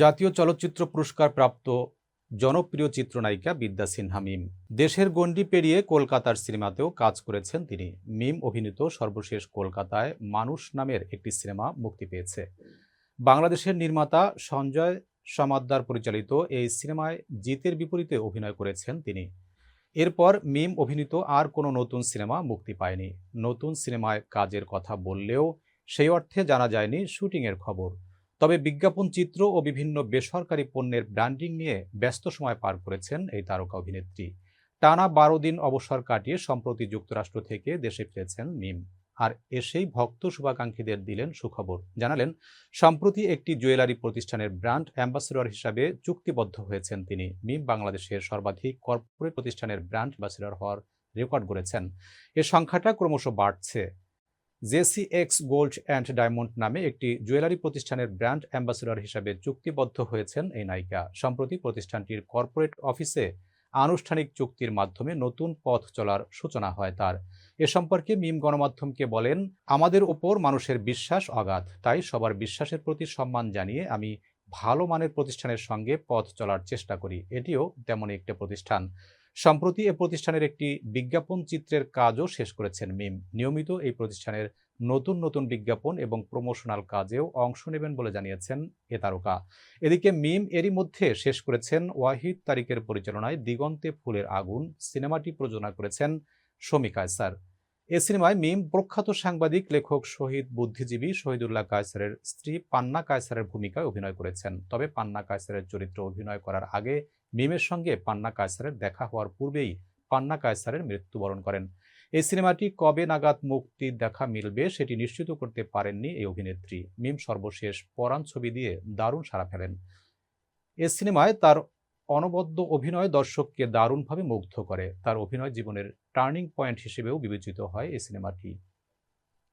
জাতীয় চলচ্চিত্র পুরস্কার প্রাপ্ত জনপ্রিয় চিত্রনায়িকা বিদ্যা সিনহা মিম। দেশের গণ্ডি পেরিয়ে কলকাতার সিনেমাতেও কাজ করেছেন তিনি। মিম অভিনীত সর্বশেষ কলকাতায় মানুষ নামের একটি সিনেমা মুক্তি পেয়েছে। বাংলাদেশের নির্মাতা সঞ্জয় সমাদ্দার পরিচালিত এই সিনেমায় জিতের বিপরীতে অভিনয় করেছেন তিনি। এরপর মিম অভিনীত আর কোনো নতুন সিনেমা মুক্তি পায়নি। নতুন সিনেমায় কাজের কথা বললেও সেই অর্থে জানা যায়নি শুটিংয়ের খবর। তবে বিজ্ঞাপন চিত্র ও বিভিন্ন বেসরকারি পণ্যের ব্র্যান্ডিং নিয়ে ব্যস্ত সময় পার করেছেন এই তারকা অভিনেত্রী। টানা বারো দিন অবসর কাটিয়ে সম্প্রতি যুক্তরাষ্ট্র থেকে দেশে ফিরেছেন মিম। আর এসেই ভক্ত শুভাকাঙ্ক্ষীদের দিলেন সুখবর। জানালেন, সম্প্রতি একটি জুয়েলারি প্রতিষ্ঠানের ব্র্যান্ড অ্যাম্বাসেডর হিসাবে চুক্তিবদ্ধ হয়েছেন তিনি। মিম বাংলাদেশের সর্বাধিক কর্পোরেট প্রতিষ্ঠানের ব্র্যান্ড অ্যাম্বাসেডর হওয়ার রেকর্ড গড়েছেন। এ সংখ্যাটা ক্রমশ বাড়ছে। JC X gold and diamond নামে একটি জুয়েলারি প্রতিষ্ঠানের ব্র্যান্ড অ্যাম্বাসেডর হিসাবে চুক্তিবদ্ধ হয়েছেন এই নায়িকা। সম্প্রতি প্রতিষ্ঠানটির কর্পোরেট অফিসে আনুষ্ঠানিক চুক্তির মাধ্যমে নতুন পথ চলার সূচনা হয় তার। এ সম্পর্কে মিম গণমাধ্যমকে বলেন, আমাদের ওপর মানুষের বিশ্বাস অগাধ, তাই সবার বিশ্বাসের প্রতি সম্মান জানিয়ে আমি ভালো মানের প্রতিষ্ঠানের সঙ্গে পথ চলার চেষ্টা করি। এটিও তেমনই একটি প্রতিষ্ঠান। সম্প্রতি এ প্রতিষ্ঠানের একটি বিজ্ঞাপন চিত্রের কাজও শেষ করেছেন মিম। নিয়মিত এই প্রতিষ্ঠানের নতুন নতুন বিজ্ঞাপন এবং প্রমোশনাল কাজেও অংশ নেবেন বলে জানিয়েছেন এ তারকা। এদিকে মিম এরই মধ্যে শেষ করেছেন ওয়াহিদ তারিকের পরিচালনায় দিগন্তে ফুলের আগুন সিনেমাটি প্রযোজনা করেছেন শমী কায়সার। এ সিনেমায় মিম প্রখ্যাত সাংবাদিক, লেখক, শহীদ বুদ্ধিজীবী শহীদুল্লাহ কায়সারের স্ত্রী পান্না কায়সারের ভূমিকায় অভিনয় করেছেন। তবে পান্না কায়সারের চরিত্র অভিনয় করার আগে মিমের সঙ্গে পান্না কায়সারের দেখা হওয়ার পূর্বেই পান্না কায়সারের মৃত্যুবরণ করেন। এই সিনেমাটি কবে নাগাদ মুক্তি দেখা মিলবে সেটি নিশ্চিত করতে পারেননি এই অভিনেত্রী। মিম সর্বশেষ পরাণ ছবি দিয়ে দারুণ সাড়া ফেলেন। এ সিনেমায় তার অনবদ্য অভিনয় দর্শককে দারুণভাবে মুগ্ধ করে। তার অভিনয় জীবনের টার্নিং পয়েন্ট হিসেবেও বিবেচিত হয় এই সিনেমাটি।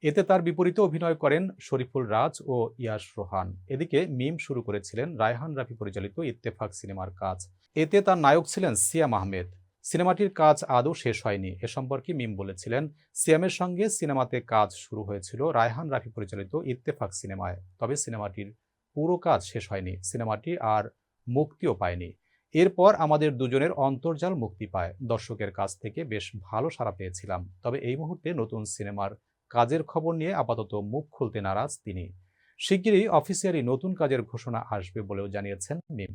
এতে তার বিপরীতে অভিনয় করেন শরীফুল রাজ ও ইয়াস রোহান। এদিকে মিম শুরু করেছিলেন রায়হান রাফি পরিচালিত ইত্তেফাক সিনেমার কাজ। এতে তার নায়ক ছিলেন সিয়াম আহমেদ। সিনেমাটির কাজ আদৌ শেষ হয়নি। এ সম্পর্কে মিম বলেছিলেন, সিয়ামের সঙ্গে সিনেমাতে কাজ শুরু হয়েছিল রায়হান রাফি পরিচালিত ইত্তেফাক সিনেমায়। তবে সিনেমাটির পুরো কাজ শেষ হয়নি। সিনেমাটি আর মুক্তিও পায়নি। এরপর আমাদের দুজনের অন্তর্জাল মুক্তি পায়। দর্শকের কাছ থেকে বেশ ভালো সাড়া পেয়েছিলাম। তবে এই মুহূর্তে নতুন সিনেমার কাজের খবর নিয়ে আপাতত মুখ খুলতে নারাজ তিনি। শিগগিরই অফিসিয়ালি নতুন কাজের ঘোষণা আসবে বলেও জানিয়েছেন মিম।